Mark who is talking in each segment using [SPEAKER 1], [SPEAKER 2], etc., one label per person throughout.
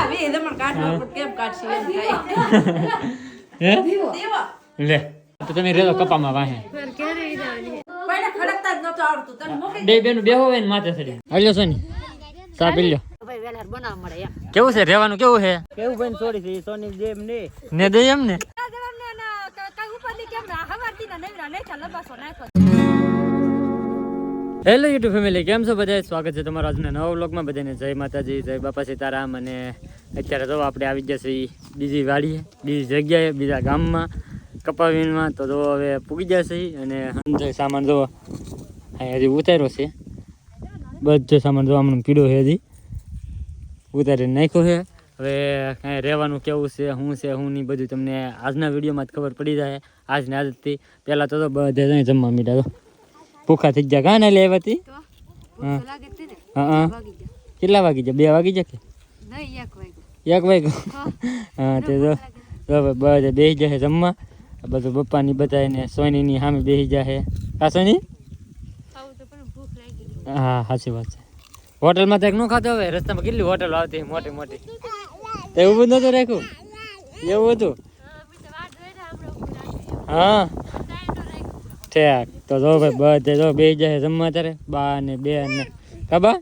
[SPEAKER 1] આવી જમણ કાઢવા પણ કેમ કાઢશી એમ થાય.
[SPEAKER 2] હે? લે તો તમે રેલો કપામાં વાહે.
[SPEAKER 1] પહેલા ખડકતા જ નતો આવડતું. તને મોકલી
[SPEAKER 2] બે બેનું બેહો હોય ને માથે ચડી હાલ્યો સોની ચા પી લ્યો.
[SPEAKER 1] ભાઈ વેલા બનાવવા મળે એમ.
[SPEAKER 2] કેવું છે રહેવાનું કેવું છે?
[SPEAKER 3] કેવું ભાઈ સોરી છે સોની જેમ ને.
[SPEAKER 2] ને દે એમ ને? હેલો યુટ્યુબ ફેમિલી કેમ છો બધા સ્વાગત છે તમારા આજના નવા વ્લોગમાં. બધાને જય માતાજી, જય બાપા સીતારામ. અને અત્યારે તો આપણે આવી ગયા છીએ બીજી વાડીએ, બીજી જગ્યાએ, બીજા ગામમાં, કપાવીનમાં. તો જો હવે પૂગી ગયા છીએ અને અંદર સામાન જો હજી ઉતાર્યો છે. બધો સામાન જો આમનો પીડો છે હજી. ઉતારી નાખ્યો છે. હવે કાંઈ રહેવાનું કેવું છે, શું છે, શું નહીં, બધું તમને આજના વિડીયોમાં જ ખબર પડી જાય. આજની આદતથી પહેલાં તો બધે જમવા મીઠા તો ભૂખા થઈ ગયા. કાને લેવાતી? હા. હા હા. કેટલા વાગી જાય બે વાગી જાય કે એક વાગ્યો. હા. તે તો બધા બેસી જશે જમવા. બધું પપ્પાની બધાને સોનીની સામે બેસી જશે. કા સોની હા સાચી વાત છે. હોટલમાં તો એક નો ખાતો હવે? રસ્તામાં કેટલી હોટલ આવતી? મોટી મોટી. તો એવું બધું નતું રાખ્યું? એવું હતું? હા. ઠેક તો જો ભાઈ બધે જો બે જાય જમવા ત્યારે બા ને બે ને. કબા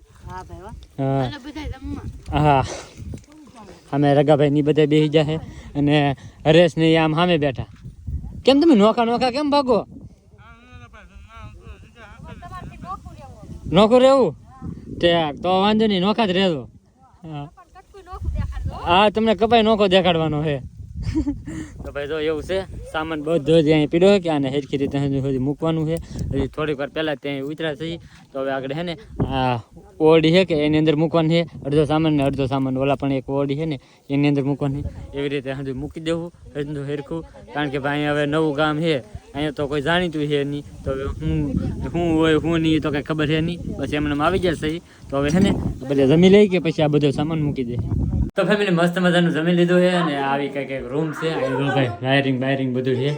[SPEAKER 1] હા
[SPEAKER 2] અમે રગાભાઈ ની બધા બેસી જાય અને હરેશ ને આમ સામે બેઠા. કેમ તમે નોખા નોખા કેમ ભાગો? નોખું રહેવું? ઠેક તો વાંધો નહીં નોખા જ રહેજો. હા. હા. તમને કપાઈ નોખો દેખાડવાનો છે તો ભાઈ જો એવું છે, સામાન બધો જ અહીં પીડ્યો છે કે આને હેરખી રીતે હજુ મૂકવાનું છે. હજી થોડીક વાર પહેલાં ત્યાં ઉતરા થઈ તો હવે આગળ છે ને, આ ઓરડી છે કે એની અંદર મૂકવાનું છે? અડધો સામાન ને અડધો સામાન, ઓલા પણ એક ઓરડી છે ને, એની અંદર મૂકવાની. એવી રીતે હજુ મૂકી દેવું, હજુ હેરખું. કારણ કે ભાઈ હવે નવું ગામ છે. અહીંયા તો કોઈ જાણીતું છે નહીં. તો હું શું હોય શું નહીં તો કંઈ ખબર છે નહીં. બસ એમને આવી જશે તો હવે છે ને, બધા જમી લઈ કે પછી આ બધો સામાન મૂકી દે. તો ફેમિલી મસ્ત મજાનું જમી લીધું છે અને આવી કંઈક એક રૂમ છે. અહીં ભાઈ વાયરિંગ બાયરિંગ બધું છે.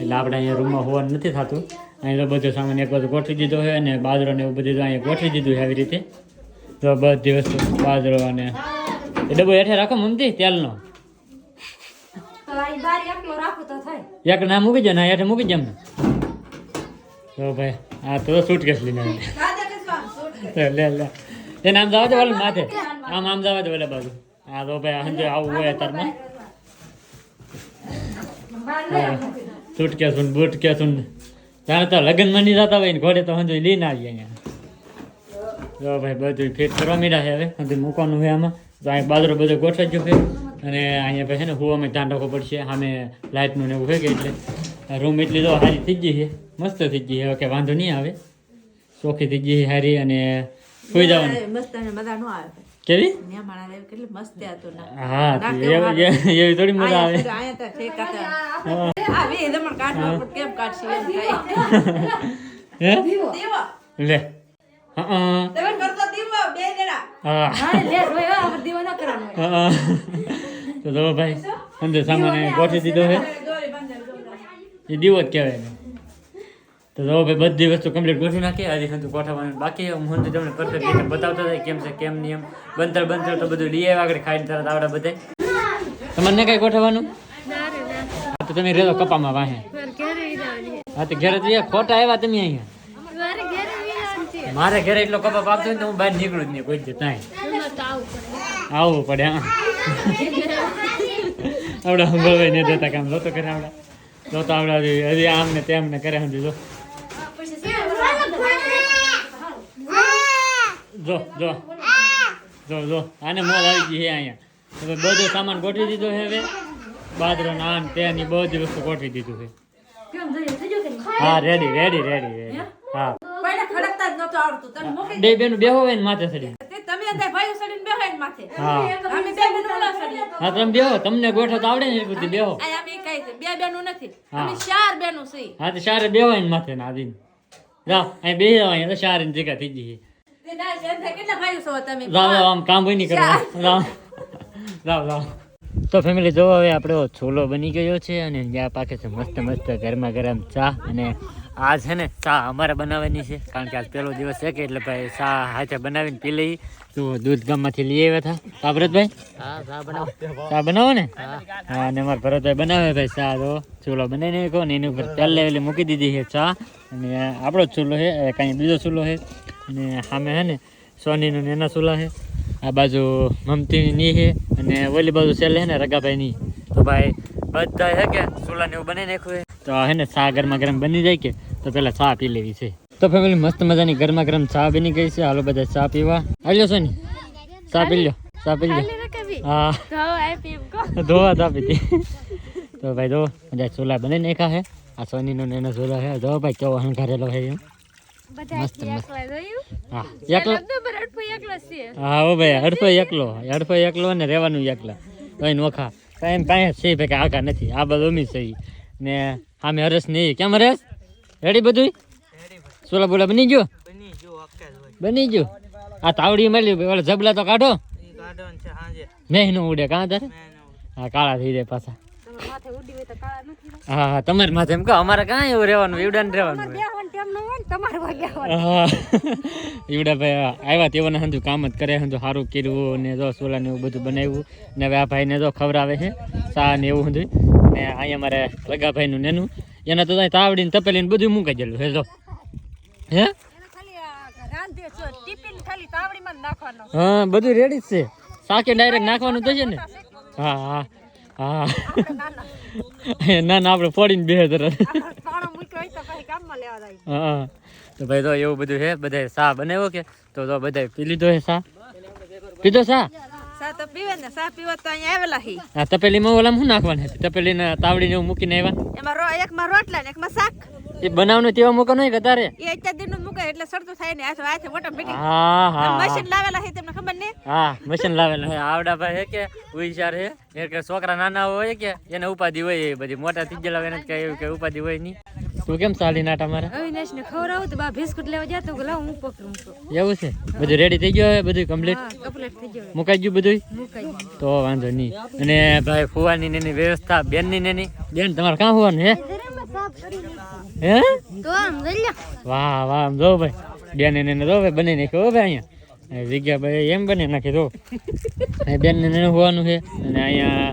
[SPEAKER 2] એટલે આપણે અહીંયા રૂમમાં હોવાનું નથી થતું. અહીં તો બધો સામાન એક બાજુ ગોઠવી દીધો છે અને બાજરો ને એવું બધું અહીંયા ગોઠવી દીધું છે આવી રીતે. તો બધી વસ્તુ બાજરો અને એ ડબ્બો હેઠે રાખો મમતી તેલનો. એક ના મૂકી જાય ના હેઠે મૂકી જાય તો ભાઈ આ તો સૂટ કેસ લઈને
[SPEAKER 1] આમ
[SPEAKER 2] લે લે. એ નામ જવા દે માથે. આમ આમ જવા દે ઓલે બાજુ. હા તો ભાઈ હંજે આવું હોય તારમાં સૂટ કે સુન બૂટ કે સુન જાણે તો લગ્નમાં નહીં જતા હોય ને ઘોડે તો હંજુ લઈને આવીએ અહીંયા. જો ભાઈ બધું ફિટ કરવા મીડા છે હવે. હંજુ મૂકવાનું હોય આમાં. તો અહીં બાજરો બધો ગોઠવાઈ ગયો છે. અને અહીંયા પછી ને હુવામાં ધ્યાન રાખવું પડશે. સામે લાઇટનું ને એવું હોય કે એટલે. રૂમ એટલી તો સારી થઈ ગઈ છે. મસ્ત થઈ ગઈ છે. કે વાંધો નહીં આવે. ચોખ્ખી થઈ ગઈ છે સારી અને સુઈ જવાનું.
[SPEAKER 1] મસ્ત મજા ન આવે.
[SPEAKER 2] કેવી? હા એવી થોડી મજા આવે. લે. હા
[SPEAKER 1] તમે કરતો દેવા બે જણા.
[SPEAKER 2] હા.
[SPEAKER 1] હા લે રોય આપણે દેવા ન કરવાનો હોય.
[SPEAKER 2] હા તો જો ભાઈ અંદર સામાન ગોઠવી દીધો છે. એ દીવો જ કહેવાય. તો જો ભાઈ બધી વસ્તુ કમ્પ્લીટ ગોઠવી નાખી. હજી હતું ગોઠવવાનું બાકી. હું તો તમને પરફેક્ટ રીતે બતાવતો થાય કેમ છે, કેમ નહીં એમ. બનતર તો બધું લઈ આવ્યા આગળ ખાઈને તરત આવડે બધે. તમને કઈ ગોઠવવાનું? હા, તો તમે રેલો કપામાં વાહે. હા, તો ઘરે જઈએ ખોટા આવ્યા તમે અહીંયા. મારે ઘરે એટલો કપાપ આપતો હોય ને તો હું બહાર નીકળું જ નહીં, કોઈ જતા આવવું પડે, હા. આવડા હંભળવાય નહીં દેતા કામ. જોતો કરે આવડા. જોતો આવડા હજી આમ ને તેમ ને કરે સમજી જો જો જો. જો જો. આને મોલ આવી ગઈ છે અહીંયા. હવે બધો સામાન ગોઠવી દીધો છે હવે. બાજરો નાન તેની બધી વસ્તુ ગોઠવી દીધું છે
[SPEAKER 1] જઈએ?
[SPEAKER 2] હા રેડી રેડી રેડી રેડી હા? બે બેનું બેહો હોય ને માથે
[SPEAKER 1] સડી
[SPEAKER 2] હા. તમે બેહો. તમને ગોઠવ તો આવડે ને બધું બેહો.
[SPEAKER 1] બે બેનું નથી.
[SPEAKER 2] હા.
[SPEAKER 1] અમે ચાર બેનું છીએ.
[SPEAKER 2] હા તો સારે બેહો ને માથે ના જાઓ અહીં બેહી અહીંયા તો સારી જગ્યા થઈ છે
[SPEAKER 1] તે
[SPEAKER 2] તો ફેમિલી જો હવે આપણો છોલો બની ગયો છે અને જ્યાં પાકે છે મસ્ત મસ્ત ગરમા ગરમ ચા અને આ છે ને ચા અમારે બનાવવાની છે કારણ કે આજ પહેલો દિવસ છે કે એટલે ભાઈ ચા હાથે બનાવીને પી લઈ. તો દૂધ ગામમાંથી લઈ આવ્યા હતા. કા ભરતભાઈ?
[SPEAKER 3] ચા બનાવો.
[SPEAKER 2] ને? હા અને અમારા ભરતભાઈ બનાવે ભાઈ ચા તો ચૂલો બનાવીને નાખ્યો ને એની ઉપર તેલ લેવેલી મૂકી દીધી છે ચા. અને આપણો જ ચૂલો છે કાંઈ બીજો ચૂલો છે. અને સામે છે ને સોનીનું ને એના ચૂલા છે. આ બાજુ મમતીની ની છે અને ઓલી બાજુ છેલ્લે છે ને રગાભાઈની. તો ભાઈ બધા છે કે ચૂલાને એવું બનાવી નાખ્યું છે. તો હે ને ચા ગરમા ગરમ બની જાય કે તો પહેલાં ચા પી લેવી છે. તો ફેમિલી મસ્ત મજાની ગરમા ગરમ ચા બની ગઈ છે. હાલો બધા ચા પીવા. આવ્યો સોની. ચા પી લ્યો. ચા પી લ્યો. હા. ધોવા ચા પીતી તો ભાઈ જો બધા ચૂલા બની નાખ્યા છે. આ સોનીનો ને એનો ચૂલો છે. જો ભાઈ કેવો હંકારેલો છે એમ. હા એકલો હા હો ભાઈ હડફો એકલો હડફો એકલો ને રહેવાનું એકલા. કઈ નોખા કાંઈ કાંઈ છે ભાઈ આગા નથી. આ બધું અમી છે ને સામે હરસ નહીં કેમ હરેશ? રેડી બધું સોલા બોલા બની ગયો?
[SPEAKER 3] બની
[SPEAKER 2] ગયો આ તાવડી મળી ઓલા જબલા તો કાઢો.
[SPEAKER 3] એ ગાર્ડન છે હાંજે.
[SPEAKER 2] મેં નો ઉડે કાં તારે? હા કાળા થઈ જાય પાછા. હા હા તમારે માથે એમ કહો અમારે કાંઈ એવું રહેવાનું ને. હા. એવડા ભાઈ આવ્યા તેઓને હંધુ કામ જ કરે હંધુ સારું કર્યું ને જો સોલા ને એવું બધું બનાવ્યું. ને હવે આ ભાઈને જો ખવડાવે છે ચા ને એવું હંધુ ને અહીંયા મારે લગા ભાઈનું નેનું. એના તો ત્યાં તાવડી ને તપેલી ને બધું મૂકાઈ ગયેલું છે જો હે હા બધું રેડી જ છે. શાકે ડાયરેક્ટ નાખવાનું તો છે ને? હા હા હા. ના ના આપણે ફોડીને બે તરત હા તો ભાઈ તો એવું બધું છે બધા સા બનાવ્યો કે? તો તો બધા પી લીધો છે સા પીધો સા
[SPEAKER 1] સા તો પીવે ને સા પીવા તો અહીંયા આવેલા હી.
[SPEAKER 2] આ તપેલીમાં ઓલામાં શું નાખવાનું હતું તપેલીને તાવડીને એવું મૂકીને આવ્યા?
[SPEAKER 1] એમાં રો એકમાં રોટલા ને એકમાં શાક.
[SPEAKER 2] એ બનાવનું તેવા મૂકવાનું હોય કે તારે?
[SPEAKER 1] એ અત્યાર દિનનું મૂકે એટલે સરતું થાય ને હાથે ઓટોમેટિક
[SPEAKER 2] હા હા.
[SPEAKER 1] મશીન લાવેલા છે તમને ખબર ને
[SPEAKER 2] હા મશીન લાવેલા હે. આવડા ભાઈ કે હુશિયાર હે? કે છોકરા નાના હોય કે એને ઉપાધિ હોય એ બધી. મોટા થઈ ગયેલા એને કઈ એવું કઈ ઉપાધિ હોય નહીં. તું કેમ ચાલી ના તમારે?
[SPEAKER 1] અવિનાશ ને ખવડાવું તો બા બિસ્કુટ લેવા જતો કે લાવ હું પકડું તો
[SPEAKER 2] એવું છે? બધું રેડી થઈ ગયું હવે બધું કમ્પ્લીટ
[SPEAKER 1] કમ્પ્લીટ થઈ ગયો
[SPEAKER 2] મુકાઈ ગયું બધું
[SPEAKER 1] મુકાઈ
[SPEAKER 2] તો વાંધો નહીં. અને ભાઈ ફુવાની નેની વ્યવસ્થા બેનની ને નેની બેન તમારે કાં ફુવાનું હે? હે?
[SPEAKER 1] તો આમ જલ્યા
[SPEAKER 2] વાહ વાહ આમ જો ભાઈ. બેન ને જો ભાઈ બની નાખ્યો હો ભાઈ અહીંયા? એ જગ્યા ભાઈ એમ બને નાખી દો બેન ને હોવાનું છે. અને અહીંયા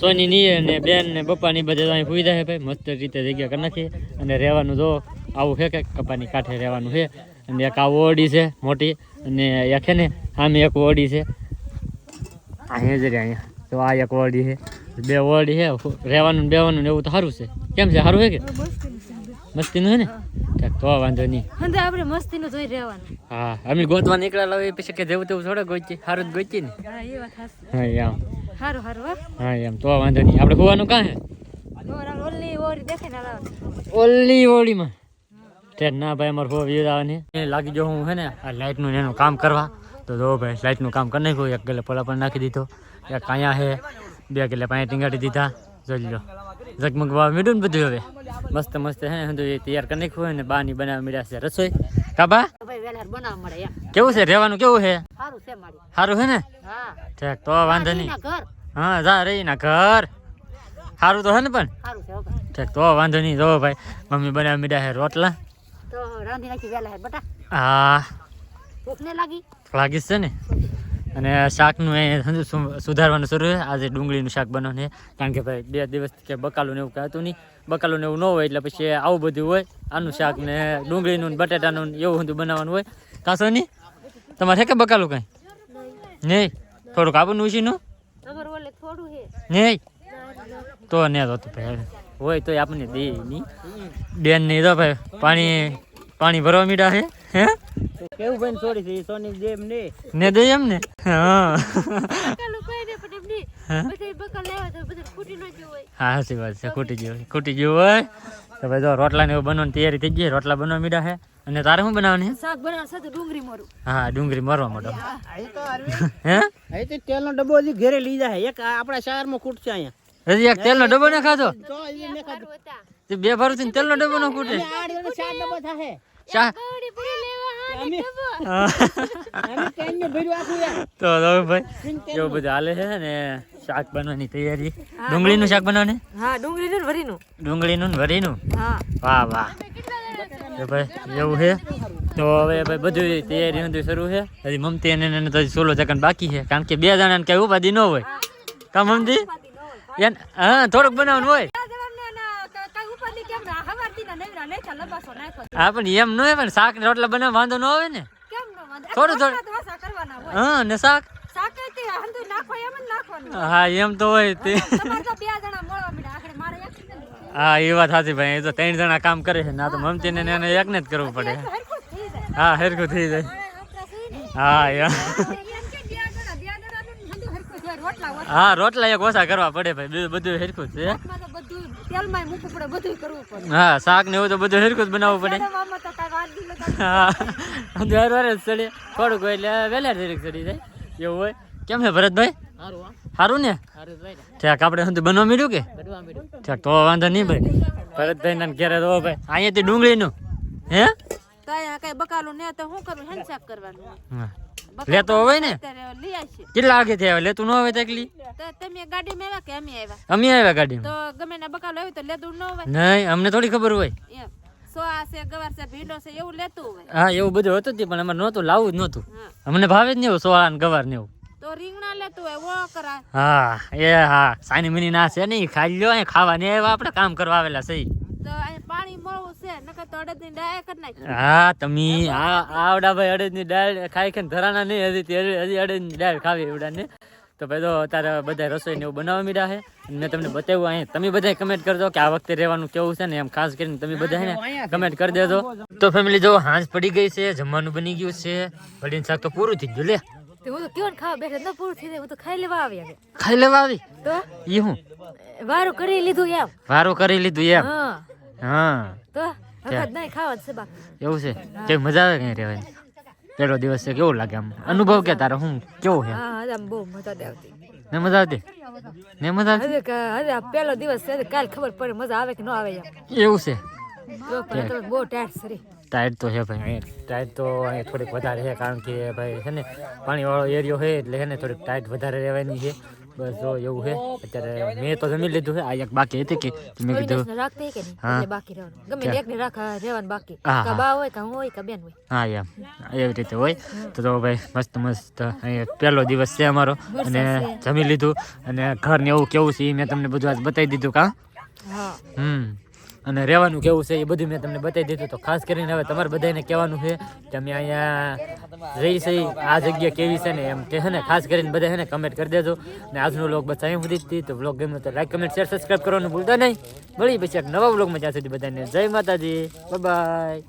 [SPEAKER 2] સોની ની અને બેન ને પપ્પા ની બધે અહીં સુવિધા જાય ભાઈ. મસ્ત રીતે જગ્યા કરી નાખી. અને રહેવાનું જો આવું છે કે કપાની કાંઠે રહેવાનું છે. અને એક આ ઓડી છે મોટી. અને એક છે ને આમ એક ઓડી છે. અહીંયા જ રે અહીંયા. તો આ એક ઓડી છે. બે ઓડી છે. રહેવાનું બેવાનું ને એવું તો સારું છે. કેમ છે? સારું છે કે? મસ્તીનું છે ને? તો વાંધો નહીં.
[SPEAKER 1] હંદે આપણે મસ્તી નું જોઈ રહેવાનું.
[SPEAKER 2] હા અમે ગોતવા નીકળેલા હોય પછી કે જેવું તેવું થોડે ગોચી સારું જ ગોચી ને?
[SPEAKER 1] હા એ વાત
[SPEAKER 2] હા એમ.
[SPEAKER 1] હારું હારું હા.
[SPEAKER 2] હા એમ તો વાંધો નહીં. આપણે ખોવાનું કાં
[SPEAKER 1] હે? ઓલી ઓરી દેખે ના
[SPEAKER 2] ઓલી ઓળીમાં. તે ના ભાઈ અમારે હો લાગી જો હું છે ને આ લાઇટનું એનું કામ કરવા. તો જો ભાઈ લાઇટનું કામ કરી નાખ્યું એક ગલે પોલા પણ નાખી દીધો. એક છે બે ગલે પાણી ટીંગાડી દીધા. જોઈ લો ઝગમગવા મીડું ને બધું હવે. મસ્ત મસ્ત હે ને એ તૈયાર કરી નાખ્યું હોય ને બાની બનાવવા મળ્યા છે રસોઈ. કાબા કેવું છે રહેવાનું કેવું છે
[SPEAKER 1] સારું છે
[SPEAKER 2] છે ને?
[SPEAKER 1] હા.
[SPEAKER 2] ઠીક તો વાંધો નહીં. હા જા રહી ના ઘર. સારું તો હે ને પણ? ઠેક તો વાંધો નહીં જો ભાઈ મમ્મી બનાવી મીડા હે રોટલા.
[SPEAKER 1] તો રાંધી નાખી વેલા હે બટા.
[SPEAKER 2] હા.
[SPEAKER 1] ભૂખ ને લાગી
[SPEAKER 2] લાગીશ છે ને? અને શાકનું એ સુધારવાનું શરૂ છે. આજે ડુંગળીનું શાક બનાવવાનું છે. કારણ કે ભાઈ બે દિવસ કે બકાલું ને એવું કાતું નહીં. બકાલું ને એવું ન હોય એટલે પછી આવું બધું હોય. આનું શાક ને ડુંગળીનું ને બટેટાનું એવું બધું બનાવવાનું હોય. કાંસો નહીં? તમારે છે કે બકાલું કાંઈ? નહીં. થોડુંક આપણું ઉછીનું
[SPEAKER 1] થોડું હે.
[SPEAKER 2] નહીં તો ને તો તો ભાઈ. હોય તોય આપણને દે નહીં બેન નહીં તો ભાઈ પાણી પાણી ભરવા મીડા હે હે?
[SPEAKER 3] કેવું ભાઈ છોડી છે સોની દે એમ ને?
[SPEAKER 2] ને દે એમ ને? હા.
[SPEAKER 1] બકાલું કઈ દે પણ એમની
[SPEAKER 2] હા?
[SPEAKER 1] બધા બકાલ લેવા તો બધા ખૂટી ન ગયું હોય.
[SPEAKER 2] હા સાચી વાત છે ખૂટી ગયું હોય. ખૂટી ગયું હોય. તો ભાઈ જો રોટલા ને એવું બનવાની તૈયારી થઈ ગઈ રોટલા બનવા મીડા છે અને તારે શું બનાવવાની
[SPEAKER 1] શાક બનાવવા સાથે ડુંગળી મોરું.
[SPEAKER 2] હા ડુંગળી મરવા માંડો હે.
[SPEAKER 3] અહીં તો તેલનો ડબ્બો હજી ઘરે લઈ જાય. એક આપણા શહેરમાં ખૂટશે અહીંયા.
[SPEAKER 2] હજી એક તેલનો ડબ્બો ના ખાધો
[SPEAKER 3] તો
[SPEAKER 2] બે ભરું તેલનો ડબ્બો ન ખૂટે.
[SPEAKER 3] ચાર ડબ્બો થાહે.
[SPEAKER 2] તો ભાઈ એવું બધું હાલે છે ને શાક બનવાની તૈયારી. ડુંગળીનું શાક બનાવને?
[SPEAKER 1] હા ડુંગળી ને વરીનું.
[SPEAKER 2] ડુંગળીનું ને વરીનું?
[SPEAKER 1] હા.
[SPEAKER 2] વાહ વાહ. તો ભાઈ એવું છે? તો હવે ભાઈ બધું તૈયારી બધું શરૂ છે. હજી મમતી અને એને તો સોલો ચકન બાકી છે. કારણ કે બે જણાને કઈ ઉપાધિ ન હોય. કા મમતી? હા થોડુંક બનાવવાનું હોય. હા પણ એમ ન હોય પણ શાક ને રોટલા બનાવવા વાંધો ન આવે ને. થોડું થોડું. હા ને શાક? હા એમ તો હોય તે. હા એ વાત સાચી ભાઈ. એ તો ત્રણ જણા કામ કરે છે ના તો મમતી ને એને એકને જ કરવું પડે. હા હેરખું થઈ જાય. હા યાર હા રોટલા એક ઓછા કરવા પડે ભાઈ બીજું બધું હેરખું છે. હા શાક ને એવું તો બધું હેરખું જ બનાવવું પડે. હા દર વાર જ ચડે. થોડુંક હોય એટલે વહેલા જરીક ચડી જાય. એવું હોય. કેમ છે ભરતભાઈ? સારું ને? ઠેક આપણે શું બનવા મળ્યું કે? ઠેક તો વાંધો નહીં ભાઈ. ભરતભાઈ ના ઘેરે તો ભાઈ અહીંયાથી ડુંગળીનું. હે?
[SPEAKER 1] તો અહીંયા કઈ બકાલું ને તો શું કરવું હેન્ડશાક કરવાનું.
[SPEAKER 2] લેતો હોય ને? કેટલા વાગે થયા લેતું ન આવે
[SPEAKER 1] તકલી તમે ગાડીમાં આવ્યા કે અમે આવ્યા?
[SPEAKER 2] અમે આવ્યા ગાડી
[SPEAKER 1] તો ગમે ના બકાલો આવ્યું તો લેતું ન હોય
[SPEAKER 2] નહીં અમને થોડી ખબર હોય.
[SPEAKER 1] એમ. છે ગવાર છે ભીંડો છે એવું લેતું હોય.
[SPEAKER 2] હા એવું બધું હતું પણ અમારે નહોતું લાવવું જ નહોતું. અમને ભાવે જ નહીં એવું સોળા ને ગવાર ને એવું.
[SPEAKER 1] તો રીંગણા લેતું હોય વો કરાય
[SPEAKER 2] હા એ હા સાની મિની ના છે નહીં ખાઈ લ્યો ખાવા ને આપડે આપણે કામ કરવા આવેલા છે
[SPEAKER 1] તો
[SPEAKER 2] હા તમે આ આવડા ભાઈ અડદની દાળ ખાઈ ખાઈને ધરાના નહીં હજી હજી અડદની દાળ ખાવી એવડા ને તો ભાઈ તો અત્યારે બધા રસોઈ ને એવું બનાવવા મીડા છે. મેં તમને બતાવ્યું અહીં તમે બધા કમેન્ટ કરજો કે આ વખતે રહેવાનું કેવું છે ને એમ ખાસ કરીને તમે બધા ને કમેન્ટ કરી દેજો. તો ફેમિલી જો હાંજ પડી ગઈ છે જમવાનું બની ગયું છે. વડીને શાક તો પૂરું થઈ ગયું લે.
[SPEAKER 1] હું તો કેવું ખાવા બેઠે ન પૂરું થઈ હું તો ખાઈ લેવા આવી
[SPEAKER 2] ખાઈ લેવા આવી?
[SPEAKER 1] તો?
[SPEAKER 2] ઈ હું?
[SPEAKER 1] વારું કરી લીધું એમ.
[SPEAKER 2] વારો કરી લીધું એમ?
[SPEAKER 1] હા.
[SPEAKER 2] હા.
[SPEAKER 1] તો? વખત નહીં ખાવા છે બા.
[SPEAKER 2] એવું છે? કે મજા આવે કઈ રહેવાની? પહેલો દિવસ છે કેવું લાગે આમ? અનુભવ કે તારો? હું કેવું છે?
[SPEAKER 1] હા હજુ આમ બહુ મજા જ આવતી.
[SPEAKER 2] ને મજા આવતી? ને મજા આવતી?
[SPEAKER 1] હજુ કે- હજુ આ પહેલો દિવસ છે તો કાલ ખબર પડે મજા આવે કે ન આવે એમ.
[SPEAKER 2] એવું છે?
[SPEAKER 1] તો પણ તમે બહુ ટાઈટ સરી
[SPEAKER 2] ટાઈટ તો છે ભાઈ અહીંયા ટાઈટ તો અહીંયા થોડીક વધારે છે કારણ કે ભાઈ છે ને પાણીવાળો એરિયો છે એટલે છે ને થોડીક ટાઈટ વધારે રહેવાની છે. બસ જો એવું છે અત્યારે મેં તો જમી લીધું છે આ એક બાકી હતી કે મેં કીધું
[SPEAKER 1] રાખતી કે
[SPEAKER 2] હા.
[SPEAKER 1] બાકી રહેવાનું. ગમે એકને રાખા રહેવાનું બાકી.
[SPEAKER 2] હા,
[SPEAKER 1] કા બા હોય કા હું હોય કા બેન હોય.
[SPEAKER 2] હા એમ. એવી રીતે હોય. તો તો ભાઈ મસ્ત મસ્ત. અહીંયા પહેલો દિવસ છે અમારો. અને જમી લીધું. અને ઘર ને એવું કેવું છે મેં તમને બધું આજ બતાવી દીધું કા?
[SPEAKER 1] હા.
[SPEAKER 2] હમ. અને રહેવાનું કેવું છે એ બધું મેં તમને બતાવી દીધું તો ખાસ કરીને હવે તમારે બધાને કહેવાનું છે કે અમે અહીંયા રહી છે, આ જગ્યા કેવી છે ને એમ કે છે ને, ખાસ કરીને બધા છે ને કમેન્ટ કરી દેજો. ને આજનો વ્લોગ બસ અહીં સુધી તો વ્લોગ ગમ્યો તો લાઈક કમેન્ટ શેર સબસ્ક્રાઈબ કરવાનું ભૂલતા નહીં. મળી પછી એક નવા વ્લોગમાં જ્યાં સુધી બધાને જય માતાજી. બાય